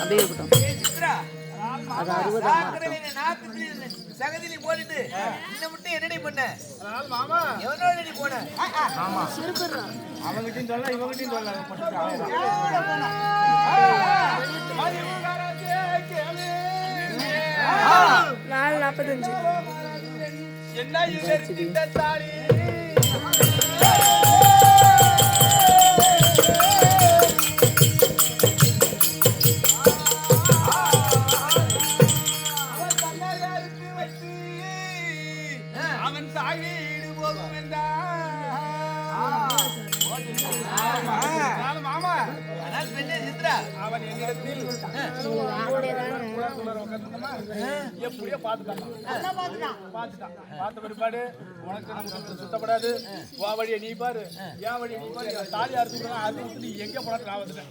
அப்படியே இருக்கட்டும் அது அறுபதாம் போட்டுட்டு இந்த மட்டும் என்னடி பண்ண மாமா எவனோட நீ போன அவங்கிட்டையும் சொல்ல இவங்கிட்டையும் சொல்ல நாற்பத்தஞ்சு. எப்படியோ பார்த்துட்டான். பார்த்துட்டான். பார்த்த பிற்பாடு உனக்கு நமக்கு சுத்தப்படாது. உன் வழியை நீ பாரு. என் வழியை நீ பாரு? தாலி அறுத்து விட்டு நீ எங்க போனா நான் வந்துட்டேன்.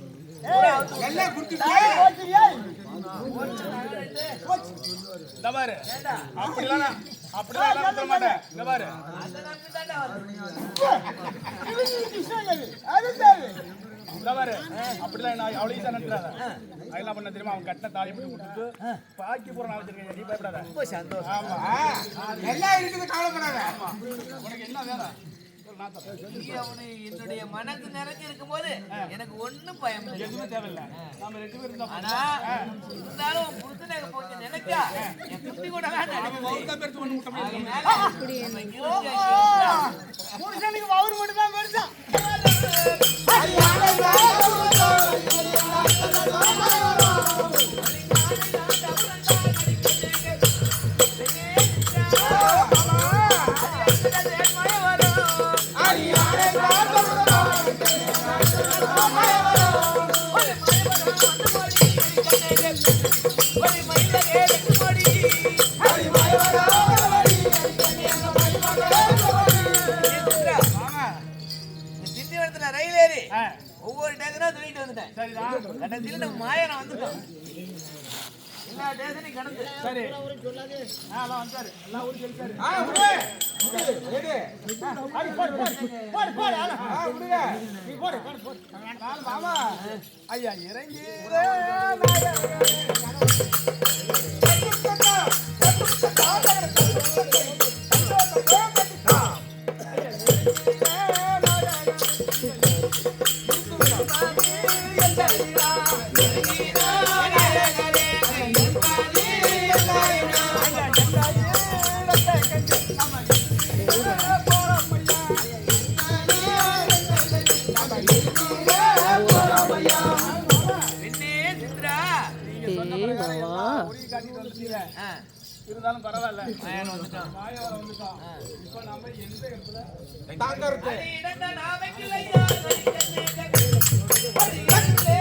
இந்த பாரு. அப்படிலாம் நான் அப்படிலாம் எல்லாம் விட்டுற மாட்டேன். இந்த பாரு. இந்த பாரு அப்படிலாம் நான் அவளையும் தான் நினைக்கிறாத அதெல்லாம் பண்ண தெரியுமா? அவன் கட்டின தாலி மட்டும் கொடுத்துட்டு பாக்கி போற நான் வச்சிருக்கேன் நீ பயப்படாத. ரொம்ப சந்தோஷம். ஆமா. எல்லாம் இருக்குது கவலைப்படாத உனக்கு என்ன அவனு என்னுடைய மனது நிறைஞ்சு இருக்கும்போது எனக்கு ஒண்ணும் பயம் இல்லை. எதுவுமே தேவையில்லை. நாம ரெண்டு பேரும் இருந்தாலும் புருஷனுக்கு போச்சு நினைச்சா என் குட்டி கூட புருஷனுக்கு மட்டும் தான் டேஷனையும் கடந்து. சரி. எல்லாம் வந்தாரு. எல்லாம் ஊருக்கு எழுத்தாரு ஆ, விடு. விடு, இருந்தாலும் பரவாயில்ல. மாயன் வந்துட்டான். இப்போ நம்ம எந்த இடத்துல? படி இடந்த நாமைக்கில்லையா, நடிக்கத்தே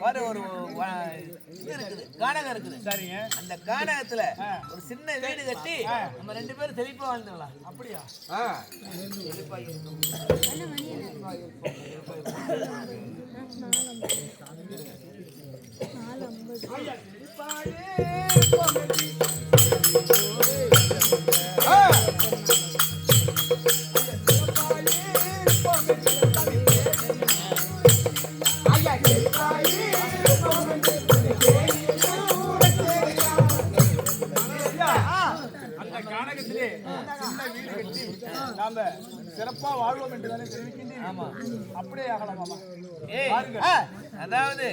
ஒரு ஒரு இது இருக்குது கானகம் இருக்குது. சரிங்க. அந்த கானகத்துல ஒரு சின்ன வீடு கட்டி நம்ம ரெண்டு பேரும் செழிப்பா வாழ்ந்துடலாம். அப்படியா? ஆ. ஆ. கானகத்திலே சின்ன வீடு கட்டி நாம சிறப்பா வாழ்வோம் என்று தானே தெரிவிக்கின்றேன். அப்படியே ஆகலாம்? மாமா. அதாவது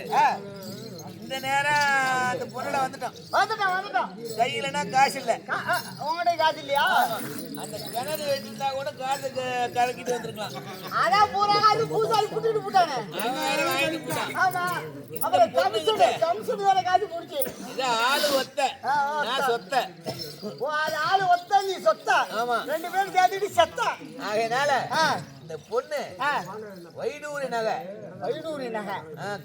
இந்த நேரம் அந்த பொண்ணோட வந்துட்டோம். வந்துட்டோம் வந்துட்டோம். கையிலனா காசு இல்ல. உங்ககிட்ட காசு இல்லையா? அந்த கிணறு வச்சிருந்தா கூட காசு கலக்கிட்டு வந்திருக்கலாம். அதான் பூரா அது பூசாரி புட்டுட்டு போட்டான். ஆமா. அப்புறம் கமிஷன் கமிஷன் வேற காசு முடிச்சு இது ஆளு ஒத்த. நான் சொத்த. ஓ அது ஆளு ஒத்த நீ சொத்தா. ஆமா. ரெண்டு பேரும் சேர்த்துட்டு செத்தா. ஆகையினால ஆ, இந்த பொண்ணு வைடூரி நகை. ஐநூறு நகை.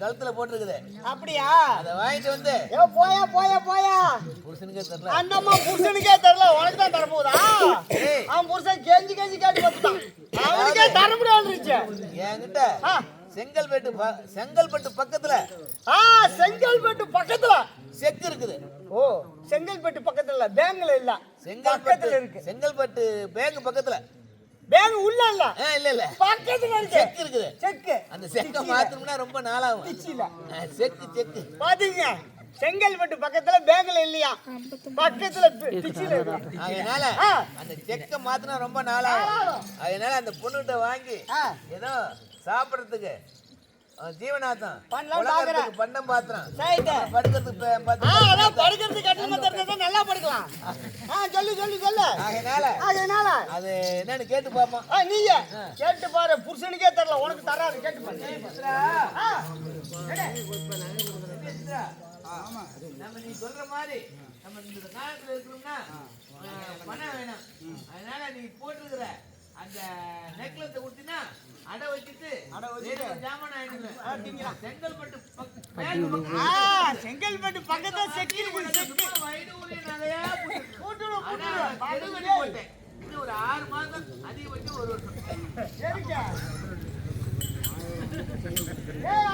கழுத்துல போட்டிருக்குது. அப்படியா? அதை வாங்கிட்டு வந்து. ஏ போயா போயா போயா. புருஷனுக்கே தெரியல. அந்தம்மா புருஷனுக்கே தெரியல. உனக்கு தான் தர போதா. அவன் புருஷன் கெஞ்சி கெஞ்சி கேட்டு பார்த்துட்டான். அவனுக்கே தர முடியாது என்கிட்ட ஆ. செங்கல்பேட்டு செங்கல்பட்டு பக்கத்துல ஆ செங்கல்பட்டு பக்கத்துல. செக்கு இருக்குது. ஓ செங்கல்பட்டு பக்கத்துல பேங்க்ல இல்ல. செங்கல்பட்டு இருக்கு. செங்கல்பட்டு பேங்க் பக்கத்துல. பேங்க் உள்ள இல்ல. இல்ல இல்ல. பக்கத்துல இருக்கு. செக்கு இருக்குது. செக்கு. அந்த செக்கை மாத்தணும்னா ரொம்ப நாளாகும். டிச்சில ஆ, செக்கு செக்கு. பாத்தீங்க? செங்கல்பட்டு பக்கத்துல பேங்க்ல இல்லையா? பக்கத்துல டிச்சில அதனால ஆ. அந்த செக்கை மாத்தினா ரொம்ப நாளாகும். அதனால அந்த பொண்ணுகிட்ட வாங்கி ஆ. ஏதோ சாப்பிடறதுக்கு அஹ், ஜீவனாத்தம் பண்ணலாம் பாக்குறேன். பண்டம் பாத்திரம் சரிட்டு. படுக்கிறதுக்கு. அதான் படுக்கிறது கட்டணமா தெரிஞ்சா நல்லா படுக்கலாம். ஆ சொல்லு சொல்லு சொல்லு. அதனால அதனால அது என்னன்னு கேட்டு பார்ப்போம். ஆ கேட்டு பாரு. புருஷனுக்கே தெரியல. உனக்கு தராது. கேட்டு பாரு. நம்ம நீ சொல்ற மாதிரி நம்ம இந்த காலத்துல இருக்கணும்னா அஹ், பணம் வேணும். அதனால நீ போட்டிருக்கிற. அந்த நெக்லஸ் கொடுத்தீங்கன்னா அடை வச்சுட்டு அடை வச்சுட்டு. ஜாமான் ஆயிடுவேன் செங்கல்பட்டு செங்கல்பட்டு பக்கத்துல செக்கு இருக்கு செக்கு. வைடூரிய நகையா போட்டேன். இது ஒரு ஆறு மாசம் அதிகபட்சம் ஒரு வருஷம்.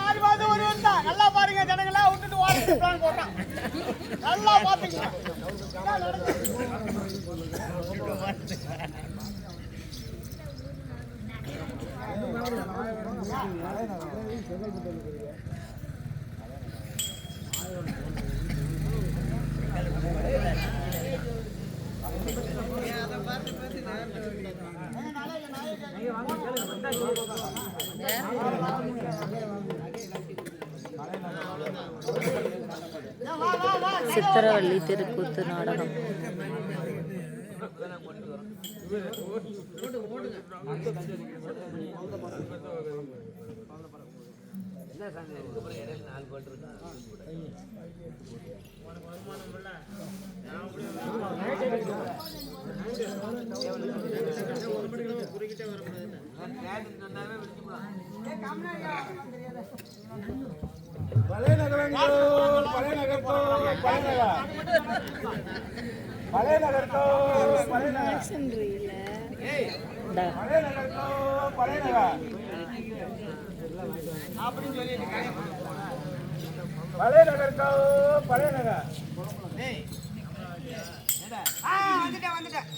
ஆறு மாதம் ஒரு வருஷம் தான். நல்லா பாருங்க ஜனங்களா. விட்டுட்டு வாடகை பிளான் போட்டான். நல்லா சித்திரவள்ளி திருக்கூத்து நாடகம். ஓடுங்க பாத்துங்க வா பழைய நகரங்கோ பழைய நகர்க்கோ பழைய நகர் பழைய நகர்க்கோ பழைய நகர் பழைய பழைய நகர் பழைய நகர்க்கோ பழைய நகர் வந்துட்டேன் வந்துட்டேன்.